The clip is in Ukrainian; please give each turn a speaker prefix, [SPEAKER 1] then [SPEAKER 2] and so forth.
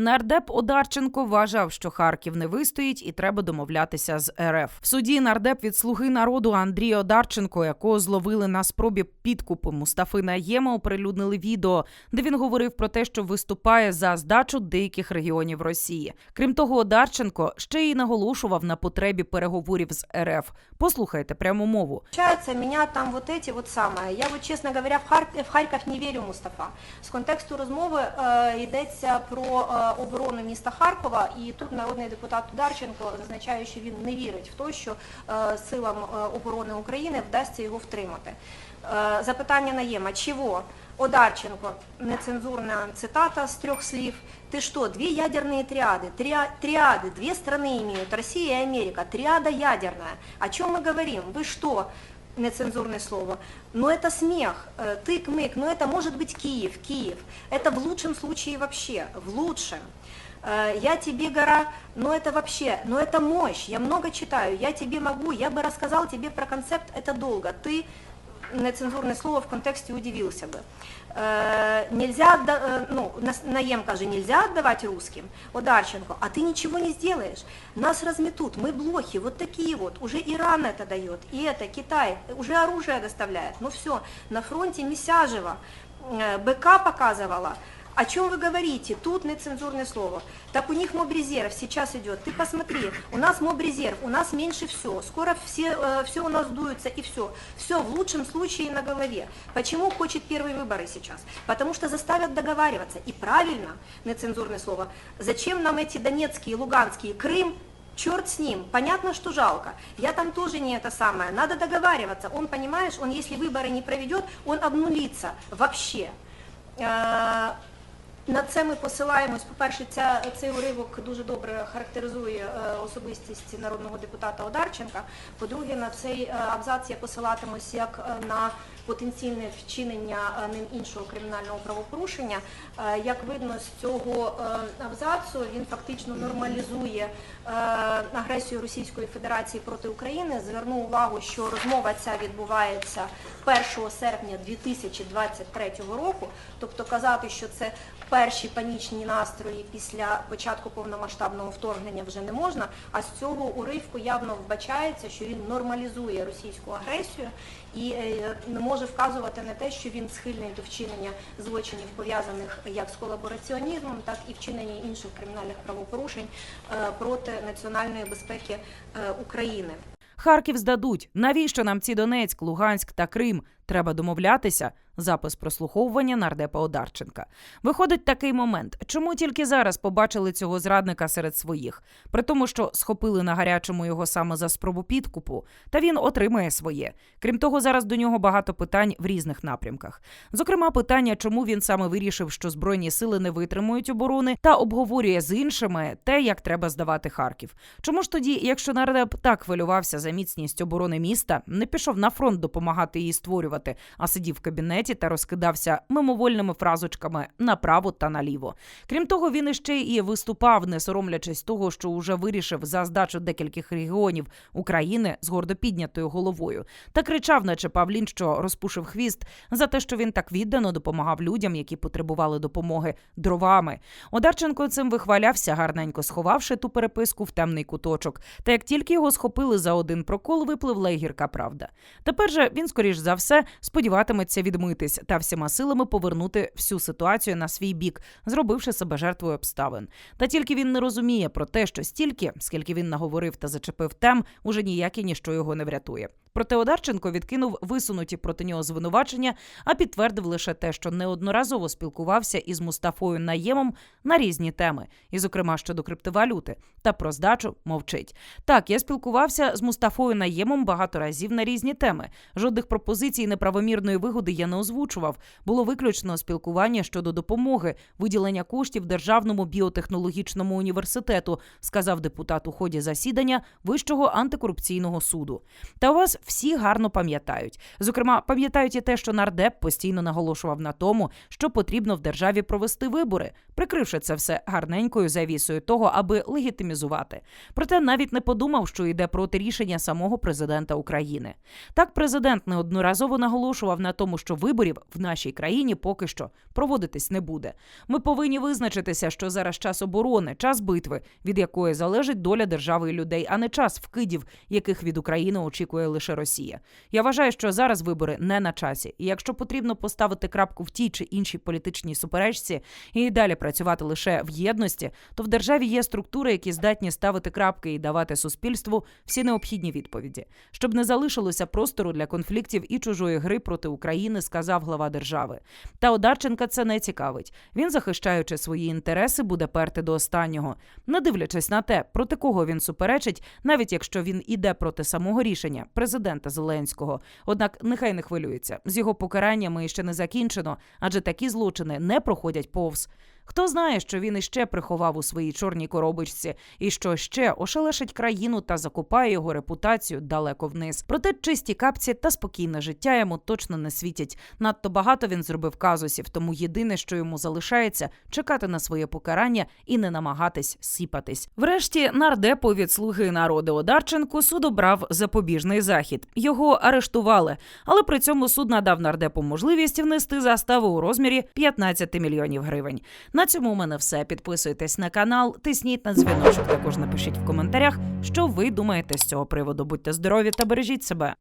[SPEAKER 1] Нардеп Одарченко вважав, що Харків не вистоїть і треба домовлятися з РФ. В суді нардеп від слуги народу Андрій Одарченко, якого зловили на спробі підкупу Мустафи Наєма, оприлюднили відео, де він говорив про те, що виступає за здачу деяких регіонів Росії. Крім того, Одарченко ще й наголошував на потребі переговорів з РФ. Послухайте пряму мову.
[SPEAKER 2] Получается, меня там вот эти вот самые. Я вот, чесно говоря, в Харків, в Харків не вірю, Мустафа. З контексту розмови е, йдеться про е, оборону міста Харкова, і тут народний депутат Ударченко зазначає, що він не вірить в те, що е, силам е, оборони України вдасться його втримати. Е, запитання наєма, чого? Одарченко, нецензурна цитата с трех слив. Ты что, две ядерные триады? Триа- триады, две страны имеют, Россия и Америка, триада ядерная. О чем мы говорим? Вы что? Нецензурное слово. Но это смех, э, тык-мык, но это может быть Киев, Киев. Это в лучшем случае вообще, в лучшем. Э, Я тебе гора, но это вообще, но это мощь, я много читаю, я тебе могу, я бы рассказал тебе про концепт, это долго. Ты нецензурне слово в контексті удивився би. Е, нельзя, отда- е, ну, нас- Наєм каже, нельзя отдавать русским, Одарченко, а ты ничего не сделаешь. Нас разметут, мы блохи, вот такие вот. Уже Иран это дает, и это, Китай, уже оружие доставляет. Ну все, на фронте Месяжева, э, БК показывала. О чем вы говорите? Тут нецензурное слово. Так у них мобрезерв сейчас идет. Ты посмотри, у нас мобрезерв, у нас меньше все. Скоро все, э, все у нас дуется и все. Все в лучшем случае на голове. Почему хочет первые выборы сейчас? Потому что заставят договариваться. И правильно, нецензурное слово, зачем нам эти донецкие, луганские, Крым, Черт с ним, понятно, что жалко. Я там тоже не это самое. Надо договариваться. Он, понимаешь, он если выборы не проведет, он обнулится вообще. На це ми посилаємось. По-перше, ця, цей уривок дуже добре характеризує е, особистість народного депутата Одарченка. По-друге, на цей е, абзац я посилатимусь як е, на потенційне вчинення ним іншого кримінального правопорушення. Як видно з цього абзацу, він фактично нормалізує агресію Російської Федерації проти України. Зверну увагу, що розмова ця відбувається 1 серпня 2023 року. Тобто казати, що це перші панічні настрої після початку повномасштабного вторгнення вже не можна. А з цього уривку явно вбачається, що він нормалізує російську агресію і е, не може вказувати на те, що він схильний до вчинення злочинів пов'язаних як з колабораціонізмом, так і вчинення інших кримінальних правопорушень е, проти національної безпеки е, України.
[SPEAKER 1] Харків здадуть. Навіщо нам ці Донецьк, Луганськ та Крим? Треба домовлятися. Запис прослуховування нардепа Одарченка. Виходить такий момент. Чому тільки зараз побачили цього зрадника серед своїх? При тому, що схопили на гарячому його саме за спробу підкупу, та він отримає своє. Крім того, зараз до нього багато питань в різних напрямках. Зокрема, питання, чому він саме вирішив, що збройні сили не витримують оборони, та обговорює з іншими те, як треба здавати Харків. Чому ж тоді, якщо нардеп так хвилювався за міцність оборони міста, не пішов на фронт допомагати її створювати, а сидів в кабінеті та розкидався мимовольними фразочками направо та наліво. Крім того, він іще і виступав, не соромлячись того, що уже вирішив за здачу декількох регіонів України з гордо піднятою головою, та кричав, наче Павлін, що розпушив хвіст за те, що він так віддано допомагав людям, які потребували допомоги дровами. Одарченко цим вихвалявся, гарненько сховавши ту переписку в темний куточок. Та як тільки його схопили за один прокол, випливла й гірка правда. Тепер же він, скоріш за все, сподіватиметься відмитись та всіма силами повернути всю ситуацію на свій бік, зробивши себе жертвою обставин. Та тільки він не розуміє про те, що стільки, скільки він наговорив та зачепив тем, уже ніяке ніщо його не врятує. Проте Одарченко відкинув висунуті проти нього звинувачення, а підтвердив лише те, що неодноразово спілкувався із Мустафою Наємом на різні теми, і, зокрема, щодо криптовалюти, та про здачу мовчить. Так, я спілкувався з Мустафою Наємом багато разів на різні теми. Жодних пропозицій неправомірної вигоди я не озвучував. Було виключно спілкування щодо допомоги, виділення коштів Державному біотехнологічному університету, сказав депутат у ході засідання Вищого антикорупційного суду. Та у вас всі гарно пам'ятають. Зокрема, пам'ятають і те, що нардеп постійно наголошував на тому, що потрібно в державі провести вибори, прикривши це все гарненькою завісою того, аби легітимізувати. Проте навіть не подумав, що йде проти рішення самого президента України. Так, президент неодноразово наголошував на тому, що виборів в нашій країні поки що проводитись не буде. Ми повинні визначитися, що зараз час оборони, час битви, від якої залежить доля держави і людей, а не час вкидів, яких від України очікує лише Росія. Я вважаю, що зараз вибори не на часі. І якщо потрібно поставити крапку в тій чи іншій політичній суперечці і далі працювати лише в єдності, то в державі є структури, які здатні ставити крапки і давати суспільству всі необхідні відповіді, щоб не залишилося простору для конфліктів і чужої гри проти України, сказав глава держави. Та Одарченка це не цікавить. Він, захищаючи свої інтереси, буде перти до останнього, не дивлячись на те, проти кого він суперечить, навіть якщо він іде проти самого рішення президента Зеленського. Однак нехай не хвилюється. З його покараннями ще не закінчено, адже такі злочини не проходять повз. Хто знає, що він іще приховав у своїй чорній коробочці, і що ще ошелешить країну та закопає його репутацію далеко вниз. Проте чисті капці та спокійне життя йому точно не світять. Надто багато він зробив казусів, тому єдине, що йому залишається, чекати на своє покарання і не намагатись сіпатись. Врешті нардепу від слуги народу Одарченку суд обрав запобіжний захід. Його арештували, але при цьому суд надав нардепу можливість внести заставу у розмірі 15 мільйонів гривень. На цьому у мене все. Підписуйтесь на канал, тисніть на дзвіночок. Також напишіть в коментарях, що ви думаєте з цього приводу. Будьте здорові та бережіть себе.